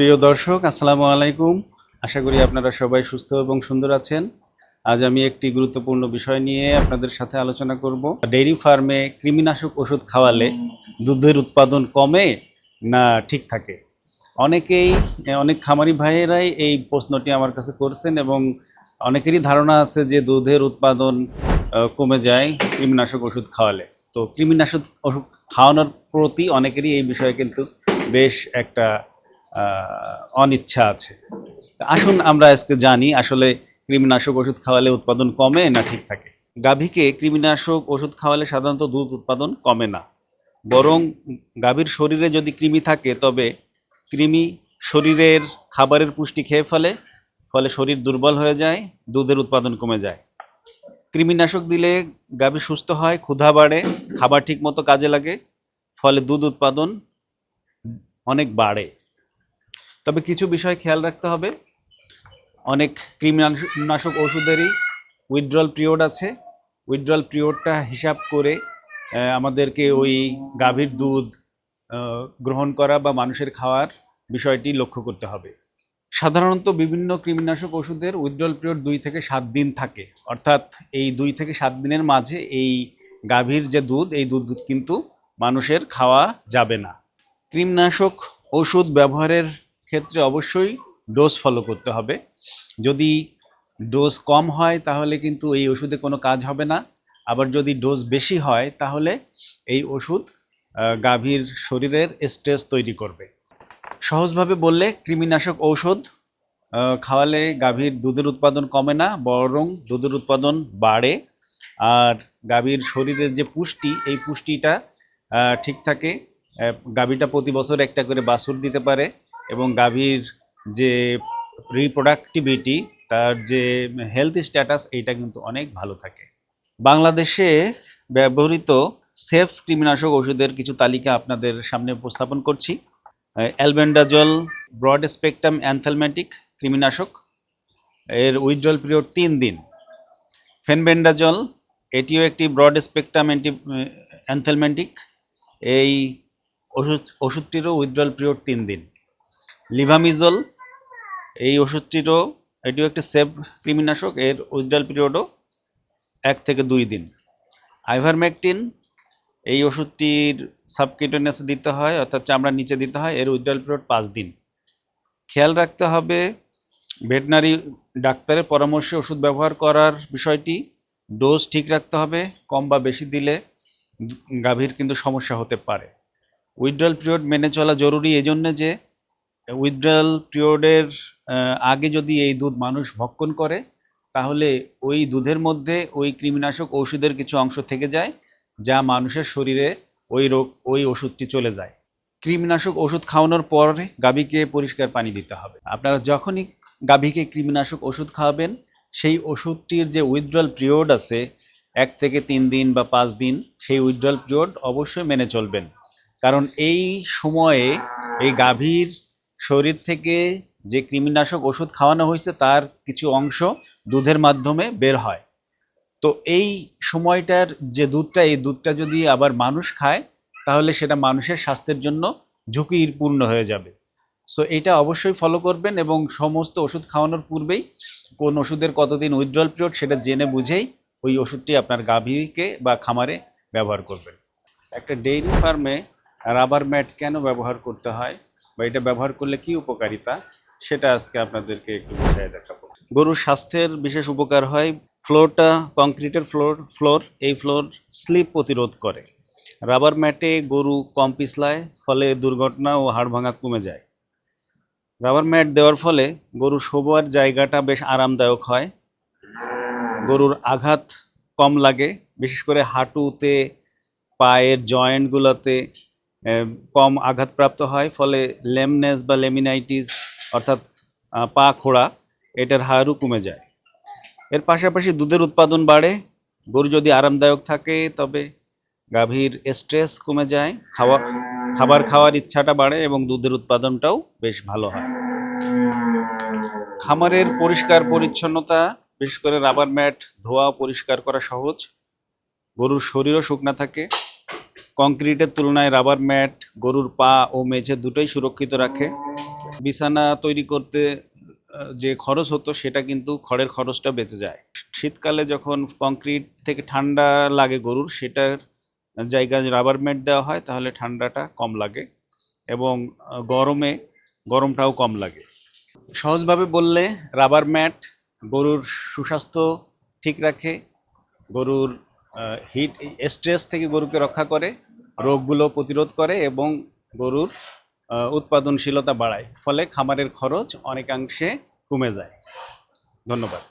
প্রিয় দর্শক, আসসালামু আলাইকুম। আশা করি আপনারা সবাই সুস্থ এবং সুন্দর আছেন। আজ আমি একটি গুরুত্বপূর্ণ বিষয় নিয়ে আপনাদের সাথে আলোচনা করব। ডেইরি ফার্মে কৃমিনাশক ওষুধ খাওয়ালে দুধের উৎপাদন কমে না ঠিক থাকে? অনেকেই, অনেক খামারি ভাইয়েরাই এই প্রশ্নটি আমার কাছে করছেন এবং অনেকেরই ধারণা আছে যে দুধের উৎপাদন কমে যায় কৃমিনাশক ওষুধ খাওয়ালে। তো কৃমিনাশক ওষুধ খাওয়ানোর প্রতি অনেকেরই এই বিষয়ে কিন্তু বেশ একটা অনিচ্ছা আছে। আসুন আমরা আজকে জানি আসলে কৃমিনাশক ওষুধ খাওয়ালে উৎপাদন কমে না ঠিক থাকে। গাভীকে কৃমিনাশক ওষুধ খাওয়ালে সাধারণত দুধ উৎপাদন কমে না। বরং গাভীর শরীরে যদি কৃমি থাকে, তবে কৃমি শরীরের খাবারের পুষ্টি খেয়ে ফেলে, ফলে শরীর দুর্বল হয়ে যায়, দুধের উৎপাদন কমে যায়। কৃমিনাশক দিলে গাভী সুস্থ হয়, ক্ষুধা বাড়ে, খাবার ঠিক মতো কাজে লাগে, ফলে দুধ উৎপাদন অনেক বাড়ে। তবে কিছু বিষয় খেয়াল রাখতে হবে। অনেক কৃমিনাশক ওষুধেরই উইথড্রল পিরিয়ড আছে। উইথড্রল পিরিয়ডটা হিসাব করে আমাদেরকে ওই গাভীর দুধ গ্রহণ করা বা মানুষের খাওয়ার বিষয়টি লক্ষ্য করতে হবে। সাধারণত বিভিন্ন কৃমিনাশক ওষুধের উইথড্রল পিরিয়ড দুই থেকে সাত দিন থাকে। অর্থাৎ এই দুই থেকে সাত দিনের মাঝে এই গাভীর যে দুধ, এই দুধ কিন্তু মানুষের খাওয়া যাবে না। কৃমিনাশক ওষুধ ব্যবহারের ক্ষেত্রে অবশ্যই ডোজ ফলো করতে হবে। যদি ডোজ কম হয়, তাহলে কিন্তু এই ওষুধে কোনো কাজ হবে না। আবার যদি ডোজ বেশি হয়, তাহলে এই ওষুধ গাভীর শরীরের স্ট্রেস তৈরি করবে। সহজভাবে বললে, কৃমিনাশক ঔষধ খাওয়ালে গাভীর দুধের উৎপাদন কমে না, বরং দুধের উৎপাদন বাড়ে। আর গাভীর শরীরের যে পুষ্টি, এই পুষ্টিটা ঠিক থাকে। গাভীটা প্রতি বছর একটা করে বাছুর দিতে পারে। এবং গাভীর যে রিপ্রোডাক্টিভিটি তার যে হেলথ স্ট্যাটাস এইটা কিন্তু অনেক ভালো থাকে। বাংলাদেশে ব্যবহৃত সেফ কৃমিনাশক ওষুধের কিছু তালিকা আপনাদের সামনে উপস্থাপন করছি। অ্যালবেন্ডাজল ব্রড স্পেকট্রাম অ্যানথেলম্যাটিক কৃমিনাশক, এর উইথড্রল পিরিয়ড তিন দিন। ফেনবেন্ডাজল এটিও একটি ব্রড স্পেকট্রাম অ্যান্টি অ্যানথেলম্যাটিক এই ওষুধ ওষুধটিরও উইথড্রল পিরিয়ড তিন দিন। লিভামিজল এই ওষুধটিরও এটিও একটি সেফ কৃমিনাশক এর উইথড্রল পিরিয়ডও এক থেকে দুই দিন আইভারমেকটিন এই ওষুধটির সাবকিউটেনিয়াস দিতে হয় অর্থাৎ চামড়ার নিচে দিতে হয় এর উইথড্রল পিরিয়ড পাঁচ দিন খেয়াল রাখতে হবে ভেটেনারি ডাক্তারের পরামর্শে ওষুধ ব্যবহার করার বিষয়টি ডোজ ঠিক রাখতে হবে কম বা বেশি দিলে গাভীর কিন্তু সমস্যা হতে পারে উইথড্রল পিরিয়ড মেনে চলা জরুরি এই জন্য যে উইথড্রল পিরিয়ডের আগে যদি এই দুধ মানুষ ভক্ষণ করে, তাহলে ওই দুধের মধ্যে ওই কৃমিনাশক ওষুধের কিছু অংশ থেকে যায়, যা মানুষের শরীরে ওই রোগ, ওই ওষুধটি চলে যায়। কৃমিনাশক ওষুধ খাওয়ানোর পরে গাভীকে পরিষ্কার পানি দিতে হবে। আপনারা যখনই গাভীকে কৃমিনাশক ওষুধ খাওয়াবেন, সেই ওষুধটির যে উইথড্রল পিরিয়ড আছে, এক থেকে তিন দিন বা পাঁচ দিন, সেই উইথড্রল পিরিয়ড অবশ্যই মেনে চলবেন। কারণ এই সময়ে এই গাভীর শরীর থেকে যে কৃমিনাশক ওষুধ খাওয়ানো হয়েছে, তার কিছু অংশ দুধের মাধ্যমে বের হয়। তো এই সময়টার যে দুধটা, এই দুধটা যদি আবার মানুষ খায়, তাহলে সেটা মানুষের স্বাস্থ্যের জন্য ঝুঁকিপূর্ণ হয়ে যাবে। সো এটা অবশ্যই ফলো করবেন এবং সমস্ত ওষুধ খাওয়ানোর পূর্বেই কোন ওষুধের কতদিন উইথড্রল পিরিয়ড সেটা জেনে বুঝেই ওই ওষুধটি আপনার গাভীকে বা খামারে ব্যবহার করবেন। একটা ডেইরি ফার্মে রাবার ম্যাট কেন ব্যবহার করতে হয়? বা এটা ব্যবহার করলে কি উপকারিতা, সেটা আজকে আপনাদেরকে একটু বুঝিয়ে দেখাবো। গরুর স্বাস্থ্যের বিশেষ উপকার হয়, ফ্লোরটা, কংক্রিটের ফ্লোর ফ্লোর, এই ফ্লোর স্লিপ প্রতিরোধ করে। রাবার ম্যাটে গরু কম পিছলায়, ফলে দুর্ঘটনা ও হাড় ভাঙা কমে যায়। রাবার ম্যাট দেওয়ার ফলে গরুর শোবার জায়গাটা বেশ আরামদায়ক হয়। গরুর আঘাত কম লাগে, বিশেষ করে হাঁটুতে, পায়ের জয়েন্টগুলোতে কম আঘাতপ্রাপ্ত হয়, ফলে লেমনেস বা লেমিনাইটিস, অর্থাৎ পা খোড়া, এটার হারও কমে যায়। এর পাশাপাশি দুধের উৎপাদন বাড়ে, গরু যদি আরামদায়ক থাকে, তবে গাভীর স্ট্রেস কমে যায়, খাওয়া, খাবার খাওয়ার ইচ্ছাটা বাড়ে এবং দুধের উৎপাদনটাও বেশ ভালো হয়। খামারের পরিষ্কার পরিচ্ছন্নতা, বিশেষ করে রাবার ম্যাট, ধোয়া পরিষ্কার করা সহজ, গরুর শরীরও শুকনা থাকে কংক্রিটের তুলনায় রাবার ম্যাট, গরুর পা ও মেঝে দুটোই সুরক্ষিত রাখে। বিছানা তৈরি করতে যে খরচ হতো সেটা কিন্তু খড়ের খরচটা বেঁচে যায়। শীতকালে যখন কংক্রিট থেকে ঠান্ডা লাগে গরুর, সেটার জায়গায় রাবার ম্যাট দেওয়া হয়, তাহলে ঠান্ডাটা কম লাগে এবং গরমে গরমটাও কম লাগে। সহজভাবে বললে রাবার ম্যাট গরুর সুস্বাস্থ্য ঠিক রাখে, গরুর হিট, স্ট্রেস থেকে গরুকে রক্ষা করে রোগগুলো প্রতিরোধ করে এবং গরুর উৎপাদনশীলতা বাড়ায়। ফলে খামারের খরচ অনেকাংশে কমে যায়। ধন্যবাদ।